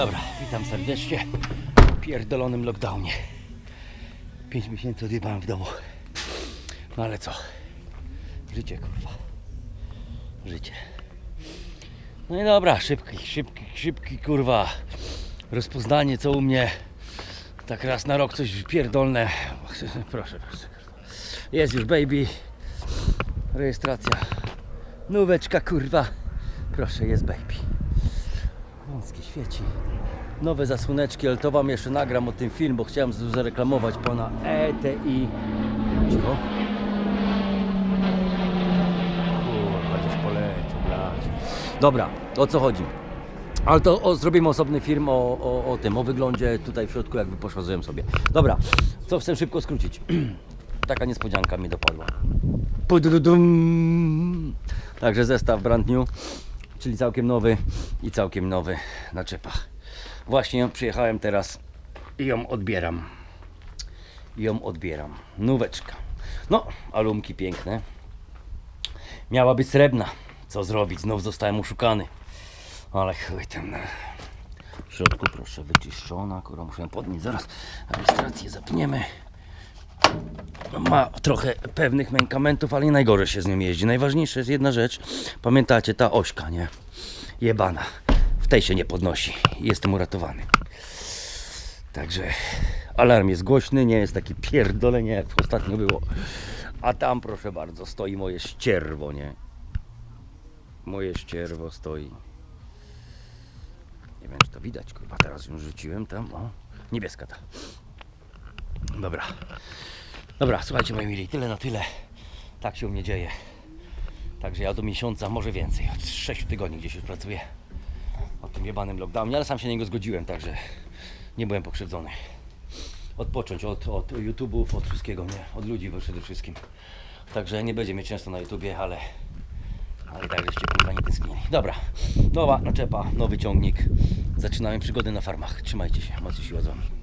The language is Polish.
Dobra, witam serdecznie w pierdolonym lockdownie. 5 miesięcy odjebałem w domu. No ale co? Życie kurwa. Życie. No i dobra, szybki, szybki, szybki kurwa. Rozpoznanie co u mnie. Tak raz na rok coś pierdolne. Proszę, proszę. Jest już baby. Rejestracja. Nóweczka kurwa. Proszę, jest baby. Wąskie świeci. Nowe zasłoneczki, ale to wam jeszcze nagram o tym film, bo chciałem zareklamować pana ETI. Cicho. Kurwa, gdzieś poleciał, blać. Dobra, o co chodzi? Ale to o, zrobimy osobny film o, o, o tym, o wyglądzie tutaj w środku, jak wyposażyłem sobie. Dobra, co chcę szybko skrócić. Taka niespodzianka mi dopadła. Pududum. Także zestaw brand new, czyli całkiem nowy i całkiem nowy na czepach. Właśnie przyjechałem teraz i ją odbieram. I ją odbieram. Nóweczka. No, alumki piękne. Miała być srebrna. Co zrobić? Znów zostałem oszukany. Ale chuj tam. no. W środku proszę wyczyszczona. Kurwa, muszę podnieść. Zaraz rejestrację zapniemy. Ma trochę pewnych mękamentów, ale nie najgorzej się z nią jeździ. Najważniejsza jest jedna rzecz. Pamiętacie, ta ośka, nie? Jebana. W tej się nie podnosi. Jestem uratowany. Także alarm jest głośny, nie jest taki pierdolenie jak ostatnio było. A tam proszę bardzo stoi moje ścierwo, nie? Moje ścierwo stoi. Nie wiem czy to widać, kurwa, teraz ją rzuciłem tam, o. Niebieska ta. Dobra. Dobra, słuchajcie moi mili, tyle na tyle. Tak się u mnie dzieje. Także ja do miesiąca, może więcej, od 6 tygodni gdzieś już pracuję. O tym jebanym lockdownie, ale sam się na niego zgodziłem, także nie byłem pokrzywdzony. Odpocząć od, od YouTube'ów, od wszystkiego, nie? Od ludzi przede wszystkim. Także nie będzie mnie często na YouTubie, ale ale tak żeście kurwa nie tęsknili. Dobra, nowa naczepa, nowy ciągnik. Zaczynamy przygody na farmach. Trzymajcie się, mocy siła z wami.